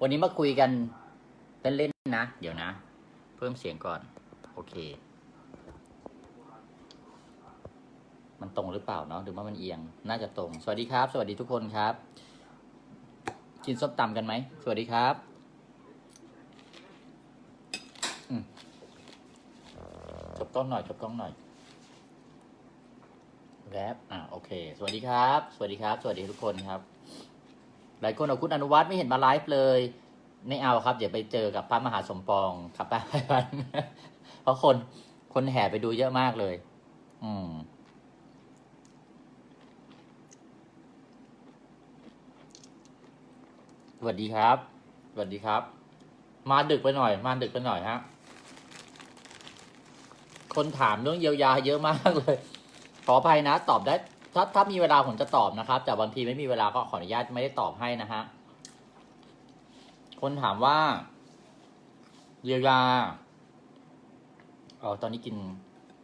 วันนี้มาคุยกันเล่นๆนะ เดี๋ยวนะ เพิ่มเสียงก่อน โอเค มันตรงหรือเปล่าเนาะหรือว่ามันเอียง น่าจะตรง สวัสดีครับ สวัสดีทุกคนครับ กินส้มตำกันไหม สวัสดีครับจบกล้องหน่อยจบกล้องหน่อยแรปอ่าโอเค สวัสดีครับ สวัสดีครับ สวัสดีทุกคนครับ หลายคนเอาคุณอนุวัฒน์ไม่เห็นมาไลฟ์เลยไม่เอาครับ เดี๋ยวไปเจอกับพระมหาสมปองครับป้าเพราะคนคนแห่ไปดูเยอะมากเลย อืมสวัสดีครับสวัสดีครับ มาดึกไปหน่อย มาดึกไปหน่อยฮะ คนถามเรื่องเยียวยาเยอะมากเลย ขออภัยนะ ตอบได้ ถ้าถ้ามีเวลาผมจะตอบนะครับ แต่บางทีไม่มีเวลาก็ขออนุญาตไม่ได้ตอบให้นะฮะ คนถามว่าเยียวยาอ๋อตอนนี้กิน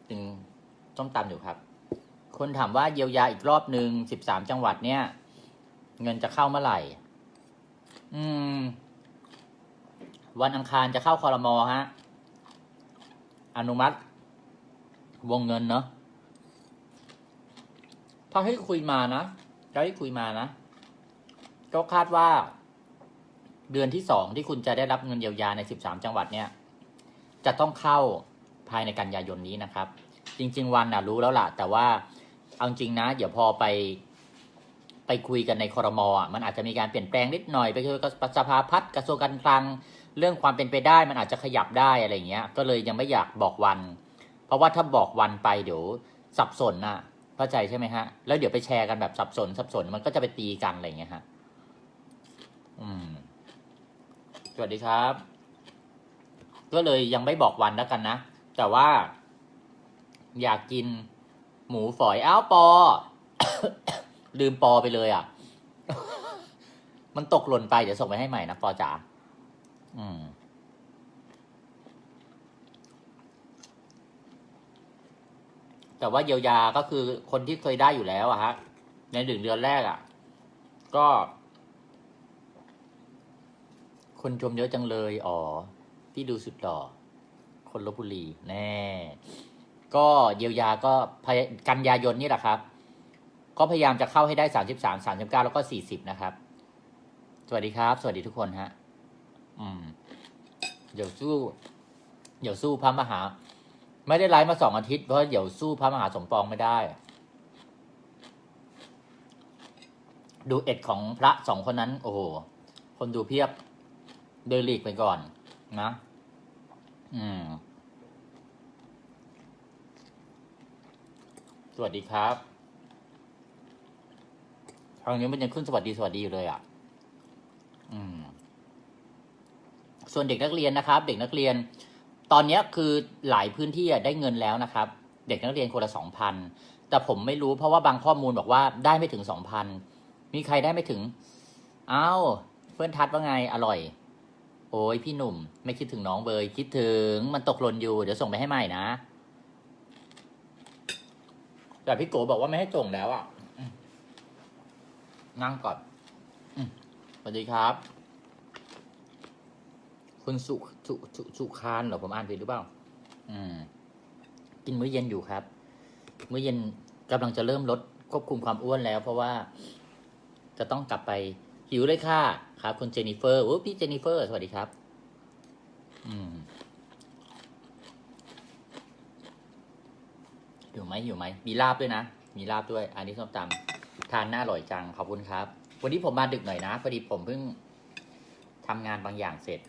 กินส้มตำอยู่ครับ คนถามว่าเยียวยาอีกรอบหนึ่งสิบสามจังหวัดเนี่ย เงินจะเข้าเมื่อไหร่ อืม วันอังคารจะเข้าคอรมอฮะ อนุมัติ วงเงินเนาะ ถ้าให้คุยมานะถ้าให้คุยมานะ ก็คาดว่า เดือนที่สองที่คุณจะได้รับเงินเยียวยาในสิบสามจังหวัดเนี่ย จะต้องเข้าภายในกันยายนนี้นะครับ จริง ๆ วันน่ะรู้แล้วล่ะ แต่ว่าเอาจริงนะ เดี๋ยวพอไปไปคุยกันในคอรมอะมันอาจจะมีการเปลี่ยนแปลงนิดหน่อย ไปคือกับสภาพัฒน์กระทรวงการคลัง เรื่องความเป็นไปได้มันอาจจะขยับได้อะไรเงี้ย ก็เลยยังไม่อยากบอกวัน เพราะว่าถ้าบอกวันไปเดี๋ยวสับสนน่ะ เข้าใจใช่ไหมฮะ แล้วเดี๋ยวไปแชร์กันแบบสับสนสับสนมันก็จะไปตีกันอะไรอย่างเงี้ยฮะ อืม สวัสดีครับ ก็เลยยังไม่บอกวันแล้วกันนะ แต่ว่า อยากกิน หมูฝอยอ้าวปอ ลืมปอไปเลยอะ มันตกหล่นไปเดี๋ยวส่งไปให้ใหม่นะปอจ๋าอืม แต่ว่าเยียวยาก็คือคนที่เคยได้อยู่แล้วอะฮะ ในหนึ่งเดือนแรกอะก็ คนชมเยอะจังเลย อ๋อ พี่ดูสุดหล่อ คนลบบุรี แน่ ก็เยียวยาก็พยกันยายนนี่แหละครับ ก็พยายามจะเข้าให้ได้สามสิบสามสามสิบเก้าแล้วก็สี่สิบนะครับ สวัสดีครับ สวัสดีทุกคนฮะ อืม เดี๋ยวสู้ เดี๋ยวสู้พระมหา ไม่ได้ไลฟ์มาสองอาทิตย์เพราะเดี๋ยวสู้พระมหาสมปองไม่ได้ ดูเอ็ดของพระสองคนนั้น โอ้โห คนดูเพียบเดินหลีกไปก่อน นะ อืม สวัสดีครับทางนี้มันยังขึ้นสวัสดีสวัสดีอยู่เลยอะ อืม ส่วนเด็กนักเรียนนะครับ เด็กนักเรียน ตอนนี้คือหลายพื้นที่ได้เงินแล้วนะครับ เด็กนักเรียนคนละสองพันแต่ผมไม่รู้เพราะว่าบางข้อมูลบอกว่าได้ไม่ถึงสองพันมีใครได้ไม่ถึงอ้าวเพื่อนทัดว่าไงอร่อย โอ้ยพี่หนุ่ม ไม่คิดถึงน้องเบยคิดถึงมันตกหล่นอยู่ เดี๋ยวส่งไปให้ใหม่นะ แต่พี่โกบอกว่าไม่ให้ส่งแล้วอะนั่งก่อนสวัสดีครับ คุณสุสุสุสุคานเหรอผมอ่านผิดหรือเปล่า อืม กินมื้อเย็นอยู่ครับ มื้อเย็นกำลังจะเริ่มลดควบคุมความอ้วนแล้ว เพราะว่าจะต้องกลับไปหิวเลยค่ะครับคุณเจนิเฟอร์โอ้พี่เจนนิเฟอร์ สวัสดีครับ อืมอยู่ไหมอยู่ไหม มีลาบด้วยนะ มีลาบด้วย อันนี้ส้มตำทานน่าอร่อยจัง ขอบคุณครับ วันนี้ผมมาดึกหน่อยนะ พอดีผมเพิ่งทำงานบางอย่างเสร็จ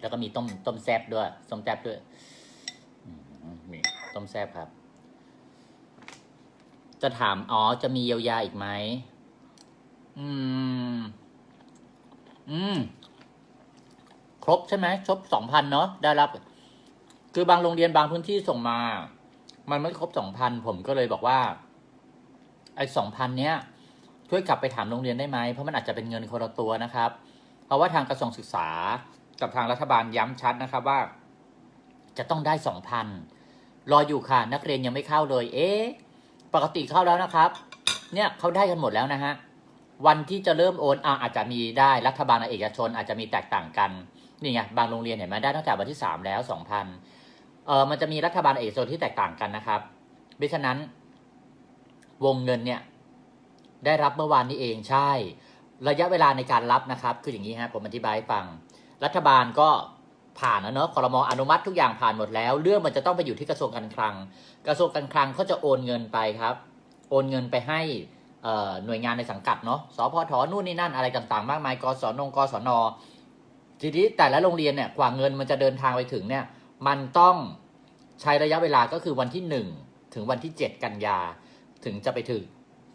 แล้วก็มีต้มต้มแซบด้วยต้มแซบด้วยมีต้มแซบครับ จะถามอ๋อจะมีเยียวยาอีกไหมอืม อืม ครบใช่ไหมครบสองพันเนาะได้รับ คือบางโรงเรียนบางพื้นที่ส่งมา มันไม่ครบสองพันผมก็เลยบอกว่าไอ้สองพันเนี้ยช่วยกลับไปถามโรงเรียนได้ไหมเพราะมันอาจจะเป็นเงินคนละตัวนะครับ เพราะว่าทางกระทรวงศึกษา กับทางรัฐบาลย้ำชัดนะครับว่า จะต้องได้สองพันรออยู่ค่ะนักเรียนยังไม่เข้าเลย เอ๊ะปกติเข้าแล้วนะครับ เนี่ยเขาได้กันหมดแล้วนะฮะวันที่จะเริ่มโอนอะอาจจะมีได้รัฐบาลเอกชน อาจจะมีแตกต่างกันนี่ไงบางโรงเรียนเห็นไหมได้ตั้งแต่วันที่สามแล้วสองพันเออมันจะมีรัฐบาลเอกชนที่แตกต่างกันนะครับเพราะฉะนั้น วงเงินเนี่ย ได้รับเมื่อวานนี้เองใช่ ระยะเวลาในการรับนะครับ คืออย่างนี้ฮะผมอธิบายให้ฟัง รัฐบาลก็ผ่านแล้วเนอะคอรมออนุมัติทุกอย่างผ่านหมดแล้ว เรื่องมันจะต้องไปอยู่ที่กระทรวงการคลัง กระทรวงการคลังเขาจะโอนเงินไปครับ โอนเงินไปให้หน่วยงานในสังกัดเนาะสพทนู่นนี่นั่นอะไรต่างๆ มากมายกศนงกศนทีนี้แต่ละโรงเรียนเนี่ยกว่าเงินมันจะเดินทางไปถึงเนี่ย มันต้องใช้ระยะเวลาก็คือวันที่หนึ่งถึงวันที่เจ็ดกันยาถึงจะไปถึง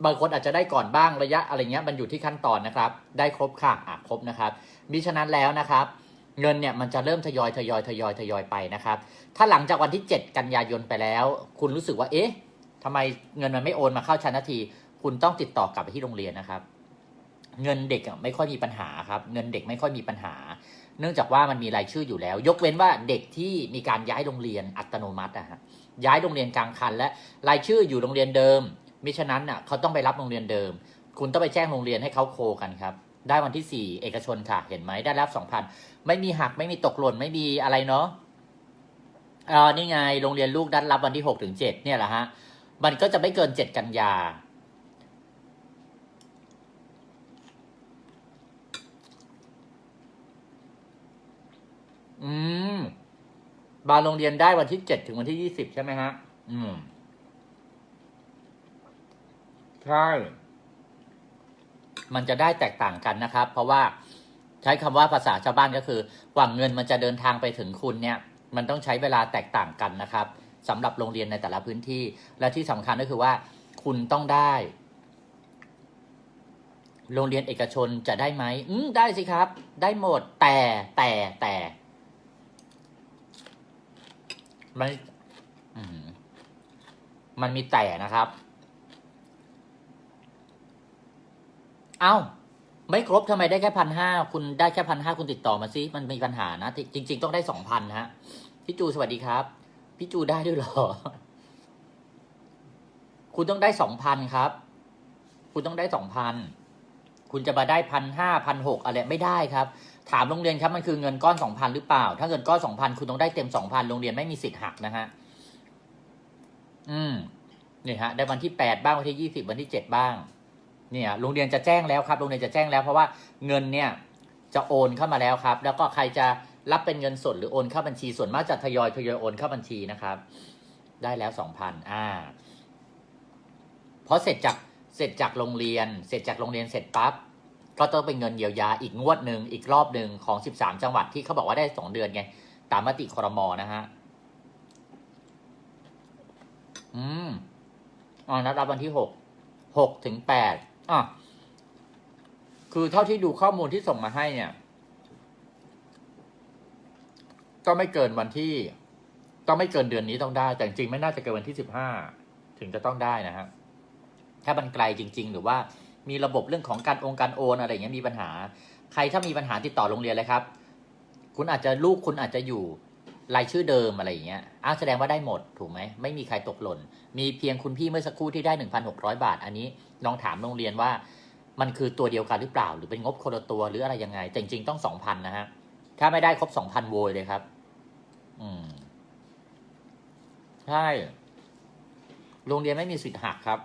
บางคนอาจจะได้ก่อนบ้างระยะอะไรเงี้ยมันอยู่ที่ขั้นตอนนะครับ ได้ครบค่ะอะครบนะครับ มิฉะนั้นแล้วนะครับเงินเนี่ยมันจะเริ่มทยอยทยอยทยอยทยอยไปนะครับ ถ้าหลังจากวันที่ 7 กันยายนไปแล้ว คุณรู้สึกว่าเอ๊ะทำไมเงินมันไม่โอนมาเข้าชั้นนาที คุณต้องติดต่อกลับไปที่โรงเรียนนะครับ เงินเด็กอะไม่ค่อยมีปัญหาครับ เงินเด็กไม่ค่อยมีปัญหา เนื่องจากว่ามันมีรายชื่ออยู่แล้ว ยกเว้นว่าเด็กที่มีการย้ายโรงเรียนอัตโนมัตินะฮะย้ายโรงเรียนกลางคันและรายชื่ออยู่โรงเรียนเดิมมิฉะนั้นอะเขาต้องไปรับโรงเรียนเดิม คุณต้องไปแจ้งโรงเรียนให้เขาโคกันครับ ได้วันที่สี่เอกชนค่ะ เห็นไหมได้รับสองพันไม่มีหักไม่มีตกหล่นไม่มีอะไรเนาะเออนี่ไงโรงเรียนลูกไดันรับวันที่หกถึงเจ็ดเนี่ยแหละฮะ มันก็จะไม่เกินเจ็ดกันยา อืม บางโรงเรียนได้วันที่เจ็ดถึงวันที่ยี่สิบใช่ไหมฮะ อืม ใช่ มันจะได้แตกต่างกันนะครับ เพราะว่าใช้คำว่าภาษาชาวบ้านก็คือกว่าเงินมันจะเดินทางไปถึงคุณเนี่ย มันต้องใช้เวลาแตกต่างกันนะครับสำหรับโรงเรียนในแต่ละพื้นที่ และที่สำคัญก็คือว่า คุณต้องได้ โรงเรียนเอกชนจะได้ไหมอืมได้สิครับ ได้หมดแต่แต่แต่มันมมันมีแต่นะครับ เอ้า ไม่ครบทำไมได้แค่พันห้าคุณได้แค่พันห้าคุณติดต่อมาสิมันมีปัญหานะ จริง ๆ ต้องได้สองพันฮะ พี่จูสวัสดีครับ พี่จูได้ด้วยหรอ คุณต้องได้สองพันครับ คุณต้องได้สองพันคุณจะมาได้พันห้าพันหกอะไรไม่ได้ครับ ถามโรงเรียนครับมันคือเงินก้อนสองพันหรือเปล่า ถ้าเงินก้อนสองพันคุณต้องได้เต็มสองพันโรงเรียนไม่มีสิทธิ์หักนะฮะอืมนี่ฮะ ได้วันที่แปดบ้างวันที่ยี่สิบวันที่เจ็ดบ้าง เนี่ยโรงเรียนจะแจ้งแล้วครับโรงเรียนจะแจ้งแล้วเพราะว่าเงินเนี่ยจะโอนเข้ามาแล้วครับ แล้วก็ใครจะรับเป็นเงินสดหรือโอนเข้าบัญชีส่วนมากจะทยอยทยอยโอนเข้าบัญชีนะครับ ได้แล้วสองพันอ่าเพราะเสร็จจากเสร็จจากโรงเรียน เสร็จจากโรงเรียนเสร็จปั๊บก็ต้องเป็นเงินเยียวยาอีกงวดหนึ่งอีกรอบหนึ่งของสิบสามจังหวัดที่เขาบอกว่าได้สองเดือนไง ตามมติคอรมอนะฮะ อืมอ๋อนัดรับวันที่หกหกถึงแปด อะคือเท่าที่ดูข้อมูลที่ส่งมาให้เนี่ย ก็ไม่เกินวันที่ก็ไม่เกินเดือนนี้ต้องได้ แต่จริงๆไม่น่าจะเกินวันที่สิบห้าถึงจะต้องได้นะฮะถ้ามันไกลจริง ๆ หรือว่ามีระบบเรื่องของการองค์การโอนอะไรอย่างเงี้ยมีปัญหา ใครถ้ามีปัญหาติดต่อโรงเรียนเลยครับ คุณอาจจะลูกคุณอาจจะอยู่ รายชื่อเดิมอะไรอย่างเงี้ยอ้าวแสดงว่าได้หมดถูกไหมไม่มีใครตกหล่น มีเพียงคุณพี่เมื่อสักครู่ที่ได้ 1,600 บาท อันนี้ลองถามโรงเรียนว่า มันคือตัวเดียวกันหรือเปล่า หรือเป็นงบคนละตัวหรืออะไรยังไง จริง ๆ ต้อง 2,000 นะฮะ ถ้าไม่ได้ครบ 2,000 โวยเลยครับ อืม ใช่ โรงเรียนไม่มีสิทธิ์หักครับ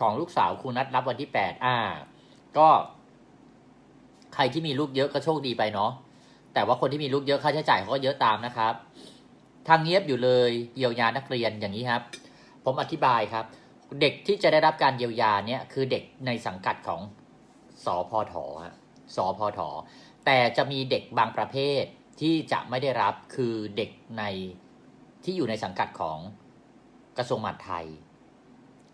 ของลูกสาวครูนัดรับวันที่ 8 อ่า ก็ ใครที่มีลูกเยอะก็โชคดีไปเนาะ แต่ว่าคนที่มีลูกเยอะค่าใช้จ่ายเขาก็เยอะตามนะครับ ทางเงียบอยู่เลยเยียวยานักเรียนอย่างนี้ครับ ผมอธิบายครับ เด็กที่จะได้รับการเยียวยาเนี่ยคือเด็กในสังกัดของสอพอถอสอพอถอแต่จะมีเด็กบางประเภทที่จะไม่ได้รับคือเด็กในที่อยู่ในสังกัดของกระทรวงมหาดไทย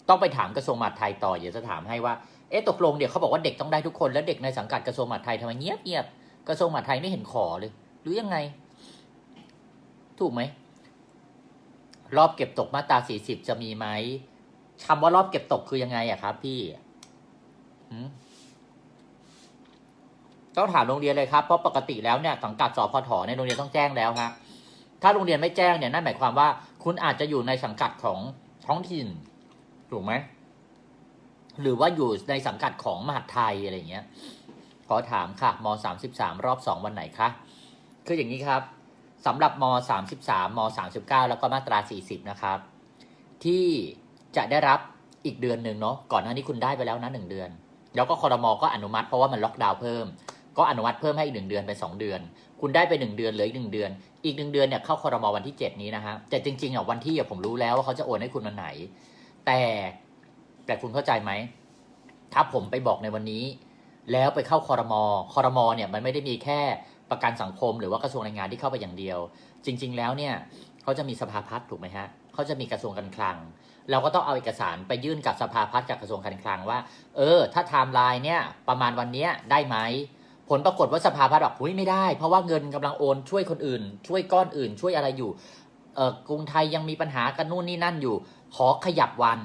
ต้องไปถามกระทรวงมหาดไทยต่อเดี๋ยวจะถามให้ว่าเอ๊ะตกลงเดี๋ยวเขาบอกว่าเด็กต้องได้ทุกคนแล้วเด็กในสังกัดกระทรวงมหาดไทยทำไมเงียบเงียบ กระทรวงมหาดไทยไม่เห็นขอเลย หรือยังไง ถูกไหม รอบเก็บตกมาตราสี่สิบจะมีไหมคำว่ารอบเก็บตกคือยังไงอะครับ พี่ต้องถามโรงเรียนเลยครับ เพราะปกติแล้วเนี่ยสังกัดสพทในโรงเรียนต้องแจ้งแล้วฮะถ้าโรงเรียนไม่แจ้งเนี่ยนั่นหมายความว่า คุณอาจจะอยู่ในสังกัดของท้องถิ่น ถูกไหม หรือว่าอยู่ในสังกัดของมหาดไทยอะไรอย่างเงี้ย ขอถามค่ะมสามสิบสามรอบสองวันไหนคะ คืออย่างนี้ครับสำหรับมสามสิบสามมสามสิบเก้าแล้วก็มาตราสี่สิบนะครับ ที่จะได้รับอีกเดือนหนึ่งเนาะก่อนหน้านี้คุณได้ไปแล้วนะหนึ่งเดือน แล้วก็คอรมอก็อนุมัติเพราะว่ามันล็อกดาวน์เพิ่ม ก็อนุมัติเพิ่มให้อีกหนึ่งเดือนเป็นสองเดือน คุณได้ไปหนึ่งเดือนเหลืออีกหนึ่งเดือน อีกหนึ่งเดือนเนี่ยเข้าคอรมอวันที่เจ็ดนี้นะฮะแต่จริงๆอะวันที่ผมรู้แล้วว่าเขาจะโอนให้คุณวันไหน แต่แต่คุณเข้าใจไหมถ้าผมไปบอกในวันนี้ แล้วไปเข้าคอรมอคอรมอเนี่ยมันไม่ได้มีแค่ประกันสังคม หรือว่ากระทรวงแรงงานที่เข้าไปอย่างเดียว จริง ๆ แล้วเนี่ยเขาจะมีสภาพัฒน์ถูกไหมฮะเขาจะมีกระทรวงการคลัง เราก็ต้องเอาเอกสารไปยื่นกับสภาพัฒน์กับกระทรวงการคลังว่า เออ ถ้าไทม์ไลน์เนี่ยประมาณวันเนี้ยได้ไหมผลปรากฏว่าสภาพัฒน์บอกหุ้ยไม่ได้ เพราะว่าเงินกำลังโอนช่วยคนอื่น ช่วยก้อนอื่น ช่วยอะไรอยู่เออกรุงไทยยังมีปัญหากันนู่นนี่นั่นอยู่ ขอขยับวัน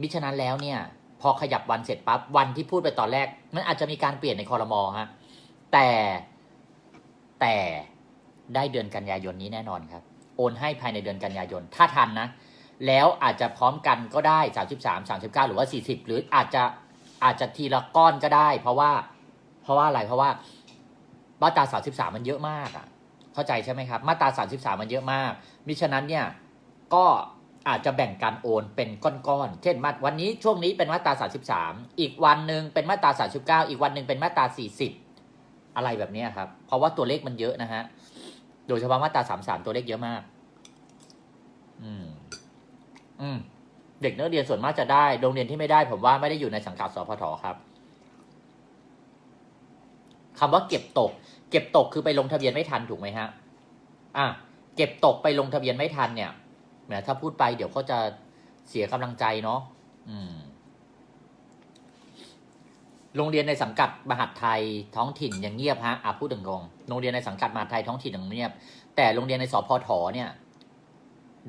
มิฉะนั้นแล้วเนี่ย พอขยับวันเสร็จปั๊บวันที่พูดไปตอนแรก มันอาจจะมีการเปลี่ยนในคอรมอฮะแต่แต่ได้เดือนกันยายนนี้แน่นอนครับ โอนให้ภายในเดือนกันยายน ถ้าทันนะ แล้วอาจจะพร้อมกันก็ได้ 33 39 หรือว่า 40 หรืออาจจะอาจจะทีละก้อนก็ได้ เพราะว่า เพราะว่าอะไรเพราะว่ามาตรา 33 มันเยอะมากอะ เข้าใจใช่ไหมครับ มาตรา 33 มันเยอะมาก มิฉะนั้นเนี่ยก็ อาจจะแบ่งการโอนเป็นก้อนๆ เช่นมาวันนี้ช่วงนี้เป็นมาตรา 33 อีกวันหนึ่งเป็นมาตรา 39 อีกวันหนึ่งเป็นมาตรา 40 อะไรแบบนี้ครับ เพราะว่าตัวเลขมันเยอะนะฮะ โดยเฉพาะมาตรา 33 ตัวเลขเยอะมาก อืม อืม เด็กนักเรียนส่วนมากจะได้ โรงเรียนที่ไม่ได้ ผมว่าไม่ได้อยู่ในสังกัดสพทครับคำว่าเก็บตก เก็บตกคือไปลงทะเบียนไม่ทันถูกไหมฮะ อะ เก็บตกไปลงทะเบียนไม่ทันเนี่ย แหมถ้าพูดไปเดี๋ยวเขาจะเสียกำลังใจเนาะอืม โรงเรียนในสังกัดมหาดไทยท้องถิ่นยังเงียบฮะอะพูดถึงงโรงเรียนในสังกัดมหาดไทยท้องถิ่นยังเงียบ แต่โรงเรียนในสพทเนี่ย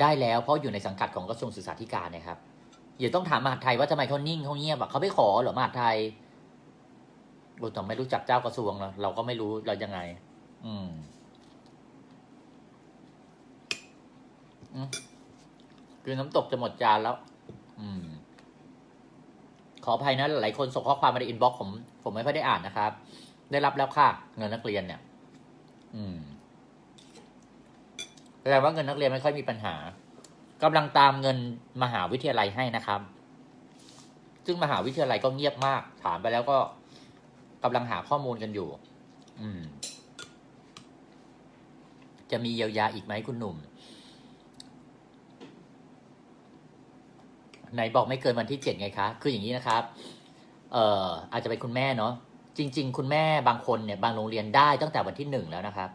ได้แล้วเพราะอยู่ในสังกัดของกระทรวงศึกษาธิการนะครับอย่าต้องถามมหาดไทยว่าทำไมเขานิ่งเขาเงียบอะเขาไม่ขอเหรอมหาดไทยโอ้แต่ไม่รู้จักเจ้ากระทรวงเราเราก็ไม่รู้เรายังไง อืมอืม คือน้ำตกจะหมดจานแล้ว อืม ขออภัยนะ หลายคนส่งข้อความมาในอินบ็อกซ์ผม ผมไม่ค่อยได้อ่านนะครับ ได้รับแล้วค่ะ เงินนักเรียนเนี่ย อืมแสดงว่าเงินนักเรียนไม่ค่อยมีปัญหากำลังตามเงินมหาวิทยาลัยให้นะครับ ซึ่งมหาวิทยาลัยก็เงียบมาก ถามไปแล้วก็กำลังหาข้อมูลกันอยู่ อืม จะมีเยียวยาอีกไหมคุณหนุ่ม ไหนบอกไม่เกินวันที่เจ็ดไงคะ คืออย่างนี้นะครับ เอ่ออาจจะเป็นคุณแม่เนาะจริง ๆ คุณแม่บางคนเนี่ยบางโรงเรียนได้ตั้งแต่วันที่หนึ่งแล้วนะครับ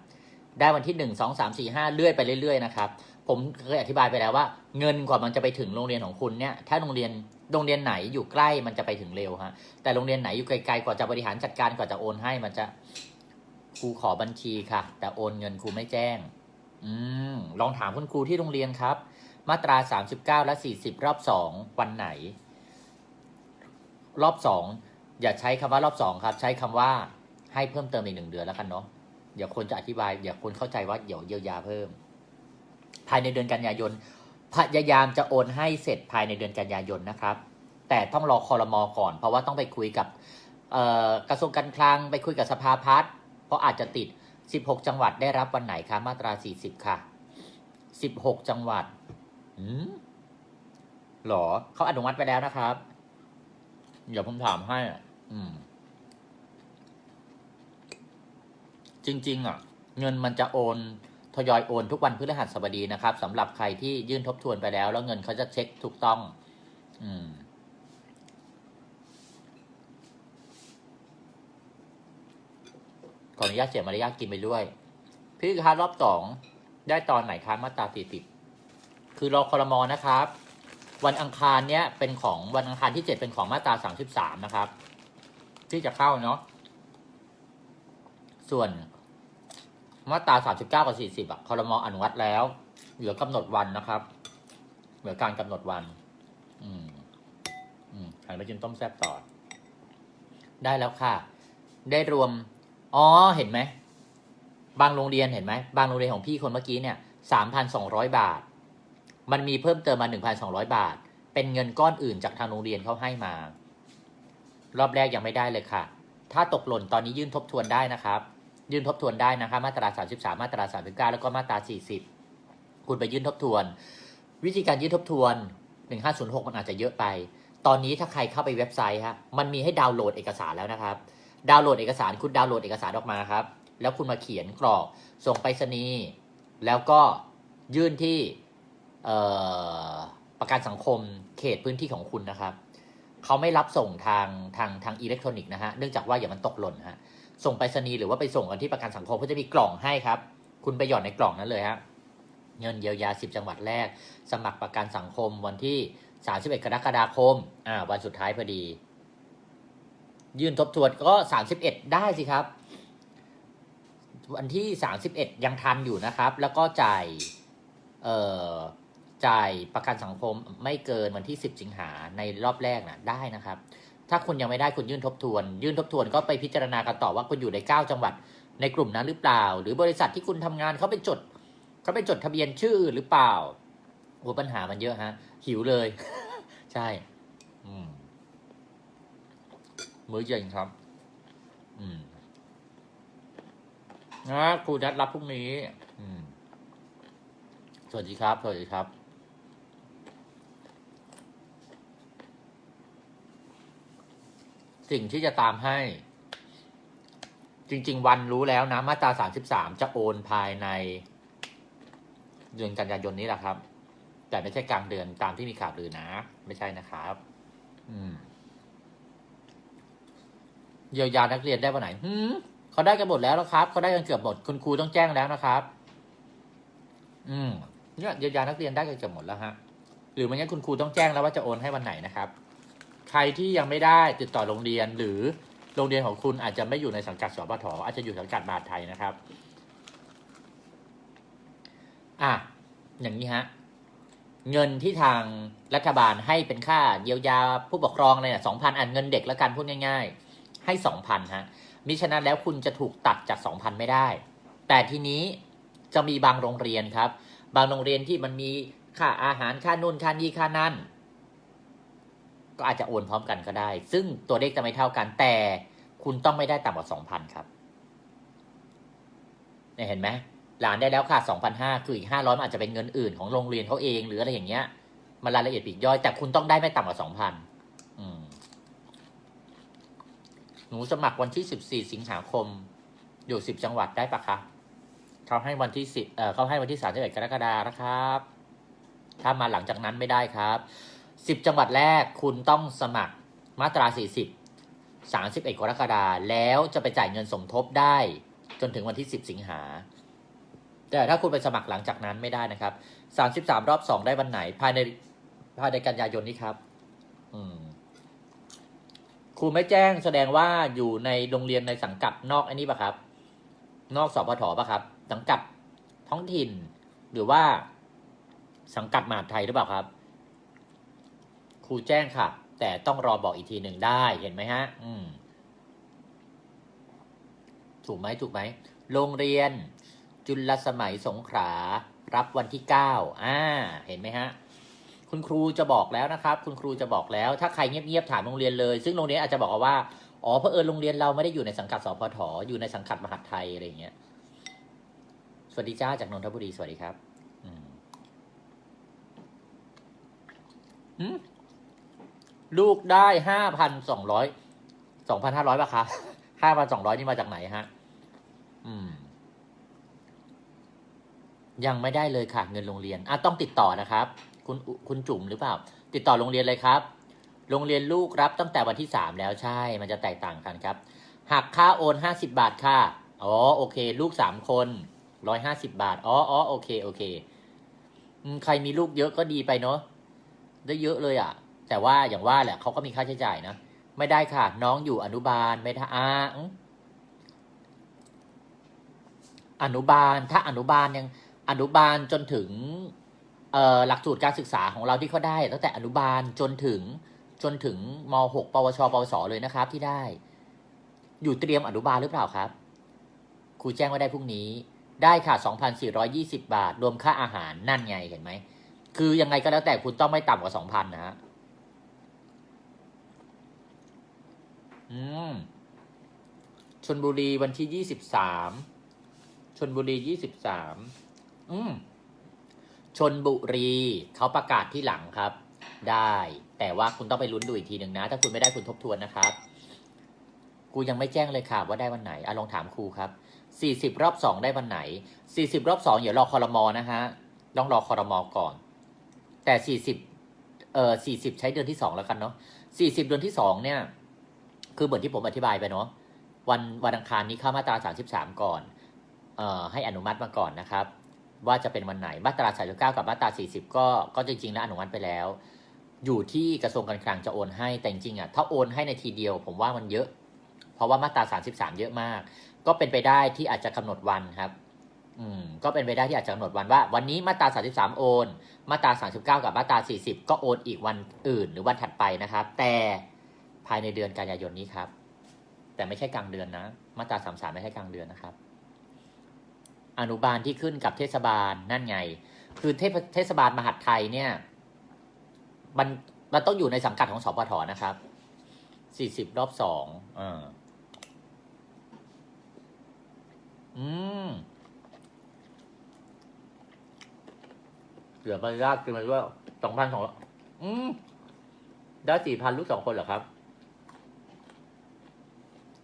ได้วันที่หนึ่งสองสามสี่ห้าเลื่อยไปเรื่อยๆนะครับผมเคยอธิบายไปแล้วว่า เงินกว่ามันจะไปถึงโรงเรียนของคุณเนี่ยถ้าโรงเรียนโรงเรียนไหนอยู่ใกล้มันจะไปถึงเร็วฮะแต่โรงเรียนไหนอยู่ไกลๆกว่าจะบริหารจัดการกว่าจะโอนให้มันจะครูขอบัญชีค่ะ แต่โอนเงินครูไม่แจ้ง อืมลองถามคุณครูที่โรงเรียนครับ มาตราสามสิบเก้าและสี่สิบรอบสองวันไหน รอบสองอย่าใช้คำว่ารอบสองครับ ใช้คำว่าให้เพิ่มเติมอีกหนึ่งเดือนแล้วกันเนาะเดี๋ยวคนจะอธิบายเดี๋ยวคนเข้าใจว่าเดี๋ยวเยียวยาเพิ่ม ภายในเดือนกันยายนพยายามจะโอนให้เสร็จภายในเดือนกันยายนนะครับ แต่ต้องรอคอรมอก่อน เพราะว่าต้องไปคุยกับกระทรวงการคลังไปคุยกับสภาพัฒน์เพราะอาจจะติด 16 จังหวัดได้รับวันไหนคะมาตรา 40 ค่ะ 16 จังหวัด หืมหรอ เขาอนุมัติไปแล้วนะครับ เดี๋ยวผมถามให้อะ อืม จริง ๆ อะ เงินมันจะโอนทยอยโอนทุกวันพฤหัสบดีนะครับสำหรับใครที่ยื่นทบทวนไปแล้ว แล้วเงินเขาจะเช็คถูกต้อง อืม ขออนุญาตเสียมารยาทกินไปด้วย พี่คะรอบสองได้ตอนไหนคะมาตราสี่สิบ คือรอคอรมอนะครับ วันอังคารเนี้ยเป็นของวันอังคารที่เจ็ดเป็นของมาตราสามสิบสามนะครับ ที่จะเข้าเนาะส่วนมาตราสามสิบเก้ากับสี่สิบอะคอรมออนุมัติแล้ว เหลือกำหนดวันนะครับ เหลือการกำหนดวัน อืมอืมหันไปกินต้มแซ่บต่อ ได้แล้วค่ะ ได้รวม อ๋อเห็นไหมบางโรงเรียนเห็นไหมบางโรงเรียนของพี่คนเมื่อกี้เนี่ยสามพันสองร้อยบาท มันมีเพิ่มเติมมาหนึ่งพันสองร้อยบาท เป็นเงินก้อนอื่นจากทางโรงเรียนเขาให้มา รอบแรกยังไม่ได้เลยค่ะ ถ้าตกหล่นตอนนี้ยื่นทบทวนได้นะครับ ยื่นทบทวนได้นะคะมาตรา 33 มาตรา 39 แล้วก็มาตรา 40 คุณไปยื่นทบทวน วิธีการยื่นทบทวน 1506 มันอาจจะเยอะไป ตอนนี้ถ้าใครเข้าไปเว็บไซต์ฮะมันมีให้ดาวน์โหลดเอกสารแล้วนะครับ ดาวน์โหลดเอกสารคุณดาวน์โหลดเอกสารออกมาครับ แล้วคุณมาเขียนกรอก ส่งไปรษณีย์แล้วก็ยื่นที่ ประกันสังคมเขตพื้นที่ของคุณนะครับเขาไม่รับส่งทางทางทางอิเล็กทรอนิกส์นะฮะเนื่องจากว่าอย่ามันตกหล่นฮะส่งไปรษณีย์หรือว่าไปส่งกันที่ประกันสังคมเขาจะมีกล่องให้ครับ คุณไปหย่อนในกล่องนั้นเลยฮะเงินเยียวยา 10 จังหวัดแรก สมัครประกันสังคมวันที่ 31 กรกฎาคมอ่าวันสุดท้ายพอดี ยื่นทบทวนก็ 31 ได้สิครับ วันที่ 31 ยังทันอยู่นะครับ แล้วก็จ่ายเอ่อ จ่ายประกันสังคมไม่เกินวันที่ 10 สิงหาในรอบแรกนะได้นะครับ ถ้าคุณยังไม่ได้คุณยื่นทบทวน ยื่นทบทวนก็ไปพิจารณากันต่อว่าคุณอยู่ใน 9 จังหวัดในกลุ่มนั้นหรือเปล่า หรือบริษัทที่คุณทำงานเขาไปจดเขาไปจดทะเบียนชื่อหรือเปล่าโอ้ปัญหามันเยอะฮะ หิวเลย ใช่อืมมื้อเย็นครับ อืมนะครูนัดรับพรุ่งนี้ อืมสวัสดีครับ สวัสดีครับ สิ่งที่จะตามให้ จริง ๆ วันรู้แล้วนะ มาตราสามสิบสามจะโอนภายใน เดือนกันยายนนี้แหละครับ แต่ไม่ใช่กลางเดือนตามที่มีข่าวลือนะ ไม่ใช่นะครับ อืมเยียวยานักเรียนได้วันไหนหืมเขาได้กันหมดแล้วนะครับเขาได้กันเกือบหมดคุณครูต้องแจ้งแล้วนะครับ อืมเนี่ยเยียวยานักเรียนได้กันเกือบหมดแล้วฮะ หรือไม่งั้นคุณครูต้องแจ้งแล้วว่าจะโอนให้วันไหนนะครับ ใครที่ยังไม่ได้ติดต่อโรงเรียนหรือโรงเรียนของคุณอาจจะไม่อยู่ในสังกัดสปทอาจจะอยู่สังกัดมหาดไทยนะครับ อะอย่างนี้ฮะเงินที่ทางรัฐบาลให้เป็นค่าเยียวยาผู้ปกครองเนี่ยสองพันอันเงินเด็กละกันพูดง่าย ๆ ให้สองพันฮะมิฉะนั้นแล้วคุณจะถูกตัดจากสองพันไม่ได้ แต่ทีนี้จะมีบางโรงเรียนครับ บางโรงเรียนที่มันมีค่าอาหารค่านู่นค่านี่ค่านั่น ก็อาจจะโอนพร้อมกันก็ได้ ซึ่งตัวเลขจะไม่เท่ากัน แต่คุณต้องไม่ได้ต่ำกว่าสองพันครับเนี่ยเห็นไหมหลานได้แล้วค่ะสองพันห้าคืออีกห้าร้อยมันอาจจะเป็นเงินอื่นของโรงเรียนเขาเองหรืออะไรอย่างเงี้ย มันรายละเอียดปีกย่อย แต่คุณต้องได้ไม่ต่ำกว่าสองพันหนูสมัครวันที่สิบสี่สิงหาคม อยู่สิบจังหวัดได้ปะคะเขาให้วันที่สิบเออเขาให้วันที่สามสิบเอ็ดกรกฎานะครับ ถ้ามาหลังจากนั้นไม่ได้ครับ สิบจังหวัดแรกคุณต้องสมัครมาตราสี่สิบสามสิบเอ็ดกรกฎาแล้วจะไปจ่ายเงินสมทบได้จนถึงวันที่สิบสิงหา แต่ถ้าคุณไปสมัครหลังจากนั้นไม่ได้นะครับสามสิบสามรอบสองได้วันไหน ภายในภายในกันยายนนี้ครับ อืมครูไม่แจ้งแสดงว่าอยู่ในโรงเรียนในสังกัดนอกอันนี้ปะครับ นอกสพทปะครับ สังกัดท้องถิ่น หรือว่าสังกัดมหาดไทยหรือเปล่าครับ รูแจ้งค่ะ แต่ต้องรอบอกอีกทีหนึ่งได้เห็นไหมฮะ อืม ถูกไหมถูกไหม โรงเรียน จุลสมัยสงขลารับวันที่เก้าอ่า เห็นไหมฮะ คุณครูจะบอกแล้วนะครับ คุณครูจะบอกแล้ว ถ้าใครเงียบๆถามโรงเรียนเลย ซึ่งโรงเรียนอาจจะบอกว่า อ๋อเพอเออโรงเรียนเราไม่ได้อยู่ในสังกัดสพทอยู่ในสังกัดมหาดไทยอะไรอย่างเงี้ย สวัสดีจ้าจากนนทบุรี สวัสดีครับ อืมหืม ลูกได้ห้าพันสองร้อยสองพันห้าร้อยป่ะคะห้าพันสองร้อยนี่มาจากไหนฮะ อืม ยังไม่ได้เลยค่ะ เงินโรงเรียนอะต้องติดต่อนะครับ คุณคุณจุ๋มหรือเปล่า ติดต่อโรงเรียนเลยครับ โรงเรียนลูกรับตั้งแต่วันที่สามแล้วใช่ มันจะแตกต่างกันครับ หักค่าโอนห้าสิบาทค่ะ อ๋อโอเค ลูกสามคนร้อยห้าสิบาท อ๋ออ๋อโอเค โอเค ใครมีลูกเยอะก็ดีไปเนาะ ได้เยอะเลยอะ แต่ว่าอย่างว่าแหละเขาก็มีค่าใช้จ่ายนะ ไม่ได้ค่ะ น้องอยู่อนุบาลไม่ได้อ่าอนุบาลถ้าอนุบาลยังอนุบาลจนถึงเออหลักสูตรการศึกษาของเราที่เขาได้ ตั้งแต่อนุบาลจนถึงจนถึงม .6 ปวช ปวส เลยนะครับ ที่ได้ อยู่เตรียมอนุบาลหรือเปล่าครับ ครูแจ้งว่าได้พรุ่งนี้ ได้ค่ะ 2,420 บาท รวมค่าอาหารนั่นไงเห็นไหม คือยังไงก็แล้วแต่คุณต้องไม่ต่ำกว่า 2,000 นะฮะ อืมชนบุรีวันที่ยี่สิบสามชนบุรียี่สิบสามอืมชนบุรีเขาประกาศที่หลังครับ ได้ แต่ว่าคุณต้องไปลุ้นดูอีกทีหนึ่งนะ ถ้าคุณไม่ได้คุณทบทวนนะครับ กูยังไม่แจ้งเลยค่ะว่าได้วันไหนอะลองถามครูครับสี่สิบรอบสองได้วันไหนสี่สิบรอบสองเดี๋ยวรอคอรมอนะฮะต้องรอคอรมอก่อน แต่สี่สิบเอ่อสี่สิบใช้เดือนที่สองแล้วกันเนาะสี่สิบเดือนที่สองเนี่ย คือเหมือนที่ผมอธิบายไปเนาะวันวันอังคารนี้เข้ามาตราสามสิบสามก่อนเอ่อให้อนุมัติมาก่อนนะครับ ว่าจะเป็นวันไหนมาตราสามสิบเก้ากับมาตราสี่สิบก็ก็จริงๆแล้วอนุมัติไปแล้ว อยู่ที่กระทรวงการคลังจะโอนให้แต่จริงๆอะถ้าโอนให้ในทีเดียว ผมว่ามันเยอะ เพราะว่ามาตราสามสิบสามเยอะมาก ก็เป็นไปได้ที่อาจจะกำหนดวันครับอืมก็เป็นไปได้ที่อาจจะกำหนดวันว่า วันนี้มาตราสามสิบสามโอน มาตราสามสิบเก้ากับมาตราสี่สิบก็โอนอีกวันอื่นหรือวันถัดไปนะครับ แต่ายในเดือนกันยายนนี้ครับ แต่ไม่ใช่กลางเดือนนะ มาตราสามสามไม่ใช่กลางเดือนนะครับ อนุบาลที่ขึ้นกับเทศบาลนั่นไง คือเทศเทศบาลมหาดไทยเนี่ย มันมันต้องอยู่ในสังกัดของสปทนะครับสี่สิบรอบสองออืมเหลือไปยากกินไปด้วยสองพันสองอืม ได้สี่พันลูกสองคนเหรอครับ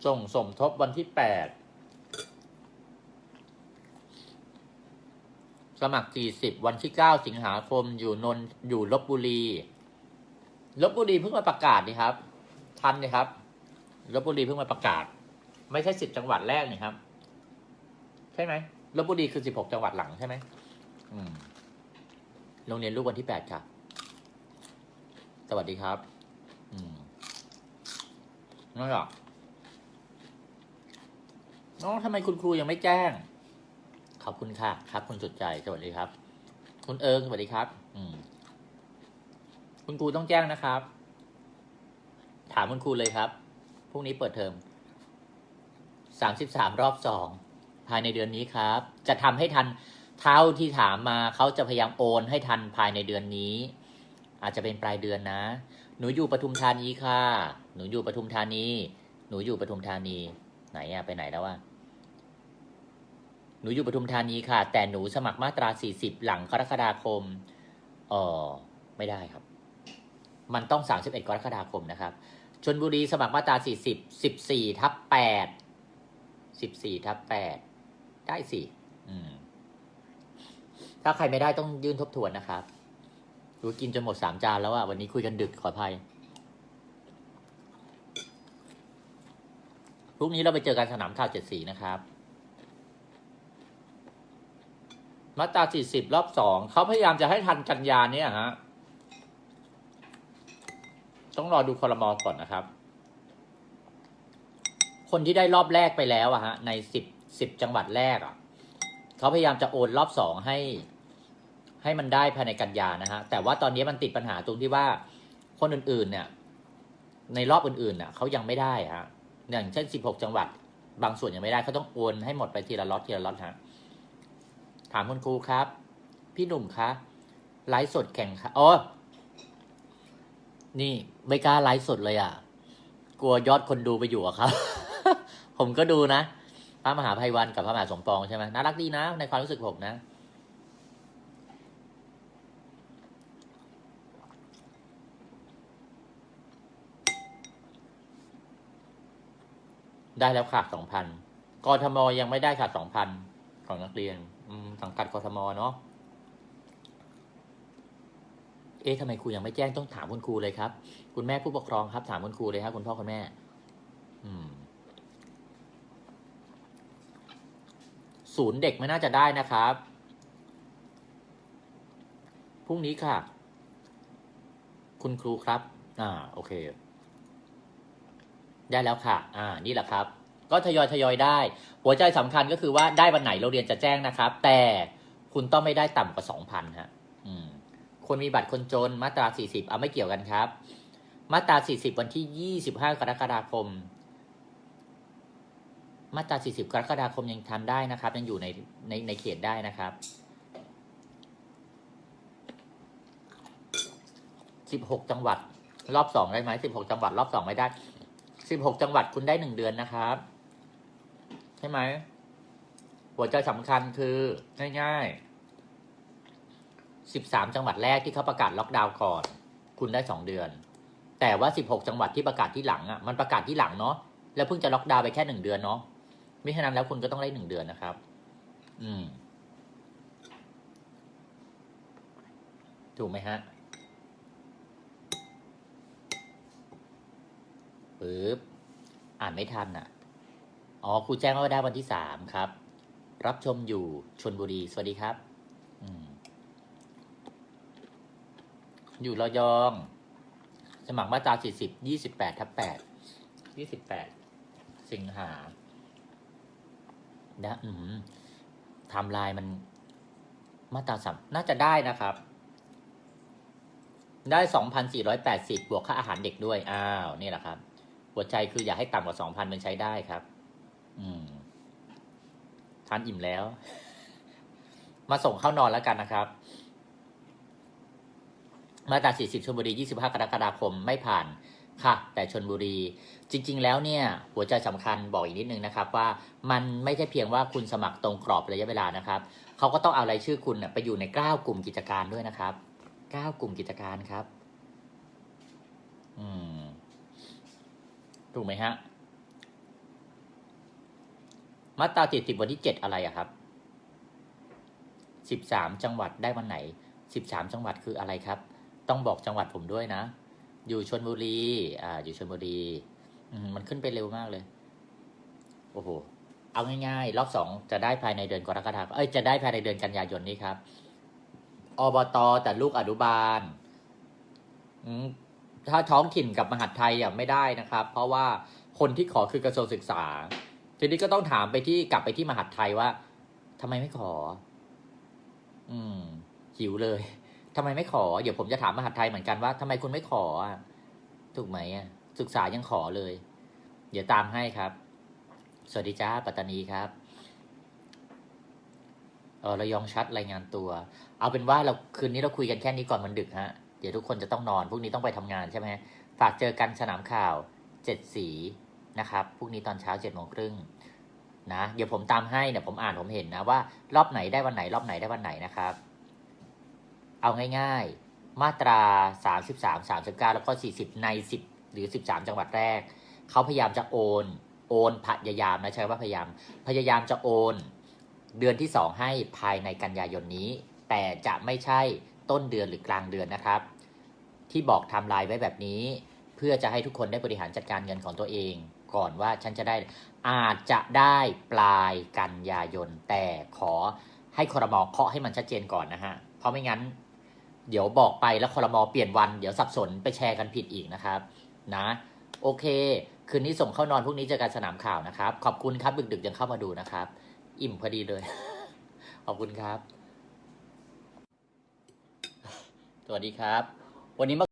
ส่งสมทบวันที่แปดสมัครสี่สิบวันที่เก้าสิงหาคมอยู่นนท์อยู่ลบบุรีลบบุรีเพิ่งมาประกาศนี่ครับ ทันนี่ครับลบบุรีเพิ่งมาประกาศ ไม่ใช่สิบจังหวัดแรกนี่ครับ ใช่ไหมลบบุรีคือสิบหกจังหวัดหลังใช่ไหมอืมโรงเรียนลูกวันที่แปดค่ะ สวัสดีครับ อืมนั่นหรอ น้องทำไมคุณครูยังไม่แจ้ง ขอบคุณค่ะ ครับ คุณสุดใจสวัสดีครับ คุณเอิงสวัสดีครับ อืม คุณครูต้องแจ้งนะครับ ถามคุณครูเลยครับพรุ่งนี้เปิดเทอมสามสิบสามรอบสองภายในเดือนนี้ครับ จะทำให้ทันเท่าที่ถามมาเขาจะพยายามโอนให้ทันภายในเดือนนี้ อาจจะเป็นปลายเดือนนะ หนูอยู่ปทุมธานีค่ะ หนูอยู่ปทุมธานี หนูอยู่ปทุมธานีไหนอะไปไหนแล้ววะ นูอยู่ปทุมธานีค่ะ แต่หนูสมัครมาตราสี่สิบหลังกรกฎาคมเออไม่ได้ครับ มันต้องสามสิบเอ็ดกรกฎาคมนะครับชนบุรีสมัครมาตราสี่สิบสิบสี่ทับแปดสิบสี่ทับแปดได้สิถ้าใครไม่ได้ต้องยื่นทบทวนนะครับรู้กินจนหมดสามจานแล้วอะวันนี้คุยกันดึกขออภัยพรุ่งนี้เราไปเจอกันสนามข่าวเจ็ดสีนะครับ มาตราสี่สิบรอบสองเขาพยายามจะให้ทันกันยาเนี่ยฮะต้องรอดูคอรมอก่อนนะครับ คนที่ได้รอบแรกไปแล้วอะฮะ ในสิบสิบจังหวัดแรกอะเขาพยายามจะโอนรอบสองให้ ให้มันได้ภายในกันยานะฮะ แต่ว่าตอนนี้มันติดปัญหาตรงที่ว่า คนอื่นๆ เนี่ย ในรอบอื่นๆน่ะเขายังไม่ได้ฮะอย่างเช่นสิบหกจังหวัด บางส่วนยังไม่ได้เขาต้องโอนให้หมดไปทีละล็อตทีละล็อตฮะ ถามคุณครูครับ พี่หนุ่มคะไลฟ์สดแข่งค่ะอ๋อนี่ไม่กล้าไลฟ์สดเลยอะ กลัวยอดคนดูไปอยู่อะครับ ผมก็ดูนะ พระมหาภัยวันกับพระมหาสมปองใช่ไหมน่ารักดีนะ ในความรู้สึกผมนะ ได้แล้วค่ะสองพันกทมยังไม่ได้ค่ะสองพันของนักเรียน สังกัดกทมเนาะ เอ๊ะทำไมครูยังไม่แจ้งต้องถามคุณครูเลยครับ คุณแม่ผู้ปกครองครับ ถามคุณครูเลยครับ คุณพ่อคุณแม่ อืมศูนย์เด็กไม่น่าจะได้นะครับ พรุ่งนี้ค่ะ คุณครูครับ อ่า โอเค ได้แล้วค่ะ อ่า นี่แหละครับ ก็ทยอยทยอยได้ หัวใจสำคัญก็คือว่าได้วันไหนเราเรียนจะแจ้งนะครับ แต่คุณต้องไม่ได้ต่ำกว่าสองพันฮะคนมีบัตรคนจนมาตราสี่สิบเอาไม่เกี่ยวกันครับ มาตราสี่สิบวันที่ยี่สิบห้ากรกฎาคม มาตรา40กรกฎาคมยังทันได้นะครับ ยังอยู่ในในในเขตได้นะครับ16จังหวัด รอบสองได้ไหม16จังหวัด รอบสองไม่ได้สิบหกจังหวัดคุณได้หนึ่งเดือนนะครับ ใช่ไหม หัวใจสำคัญคือง่ายๆสิบสามจังหวัดแรกที่เขาประกาศล็อกดาวน์ก่อน คุณได้สองเดือน แต่ว่าสิบหกจังหวัดที่ประกาศที่หลังอะ มันประกาศที่หลังเนาะ แล้วเพิ่งจะล็อกดาวน์ไปแค่หนึ่งเดือนเนาะมิฉะนั้นแล้วคุณก็ต้องได้หนึ่งเดือนนะครับ อืม ถูกไหมฮะปึ๊บ อ่านไม่ทันอะ อ๋อครูแจ้งว่าได้วันที่สามครับ รับชมอยู่ชนบุรี สวัสดีครับออยู่ระยอง สมัครมาตราสี่สิบยี่สิบแปดทับแปดยี่สิบแปดสิงหานะอืมไทำลายมันมาตราสามน่าจะได้นะครับ ได้สองพันสี่ร้อยแปดสิบบวกค่าอาหารเด็กด้วย อ้าว นี่แหละครับ หัวใจคืออย่าให้ต่ำกว่าสองพันมันใช้ได้ครับ ทานอิ่มแล้ว มาส่งเข้านอนแล้วกันนะครับ มาตรา 40ชลบุรี 25 กรกฎาคมไม่ผ่านค่ะ แต่ชนบุรี จริง ๆ แล้วเนี่ย หัวใจสำคัญบอกอีกนิดนึงนะครับว่ามันไม่ใช่เพียงว่าคุณสมัครตรงกรอบระยะเวลานะครับเขาก็ต้องเอารายชื่อคุณไปอยู่ใน9กลุ่มกิจการด้วยนะครับ9กลุ่มกิจการครับ อืม ถูกไหมฮะ มาตราติดติดวันที่7อะไรอะครับ13จังหวัดได้วันไหน13จังหวัดคืออะไรครับ ต้องบอกจังหวัดผมด้วยนะ อยู่ชนบุรี อ่า อยู่ชนบุรีอมันขึ้นไปเร็วมากเลย โอ้โห เอาง่ายๆ รอบสองจะได้ภายในเดือนกรกฎาคม เอ้ย จะได้ภายในเดือนกันยายนนี้ครับ อบตแต่ลูกอนุบาล ถ้าท้องถิ่นกับมหาดไทยอะไม่ได้นะครับ เพราะว่าคนที่ขอคือกระทรวงศึกษา ทีนี้ก็ต้องถามไปที่กลับไปที่มหาดไทยว่าทำไมไม่ขอ อืม หิวเลยทำไมไม่ขอ เดี๋ยวผมจะถามมหาดไทยเหมือนกันว่าทำไมคุณไม่ขออะถูกไหมอะ ศึกษายังขอเลย เดี๋ยวตามให้ครับ สวัสดีจ้าปัตตานีครับเออระยองชัดรายงานตัว เอาเป็นว่าเราคืนนี้เราคุยกันแค่นี้ก่อนมันดึกฮะ เดี๋ยวทุกคนจะต้องนอนพรุ่งนี้ต้องไปทำงานใช่ไหมฝากเจอกันสนามข่าวเจ็ดสี นะครับพรุ่งนี้ตอนเช้าเจ็ดโมงครึ่งนะเดี๋ยวผมตามให้เนี่ยผมอ่านผมเห็นนะว่า รอบไหนได้วันไหน รอบไหนได้วันไหนนะครับ เอาง่ายๆ มาตรา 33 39 แล้วก็ 40 ใน 10 หรือ 13 จังหวัดแรก เขาพยายามจะโอน โอนพยายามนะใช้ว่าพยายาม พยายามจะโอน เดือนที่ 2 ให้ภายในกันยายนนี้ แต่จะไม่ใช่ต้นเดือนหรือกลางเดือนนะครับ ที่บอกทำลายไว้แบบนี้ เพื่อจะให้ทุกคนได้บริหารจัดการเงินของตัวเอง ก่อนว่าฉันจะได้อาจจะได้ปลายกันยายน แต่ขอให้คอรมอเคาะให้มันชัดเจนก่อนนะฮะ เพราะไม่งั้น เดี๋ยวบอกไปแล้วคอรมอเปลี่ยนวัน เดี๋ยวสับสนไปแชร์กันผิดอีกนะครับ นะ โอเค คืนนี้ส่งเข้านอนพรุ่งนี้เจอกันสนามข่าวนะครับ ขอบคุณครับ ดึกๆยังเข้ามาดูนะครับ อิ่มพอดีเลย ขอบคุณครับ สวัสดีครับ วันนี้มา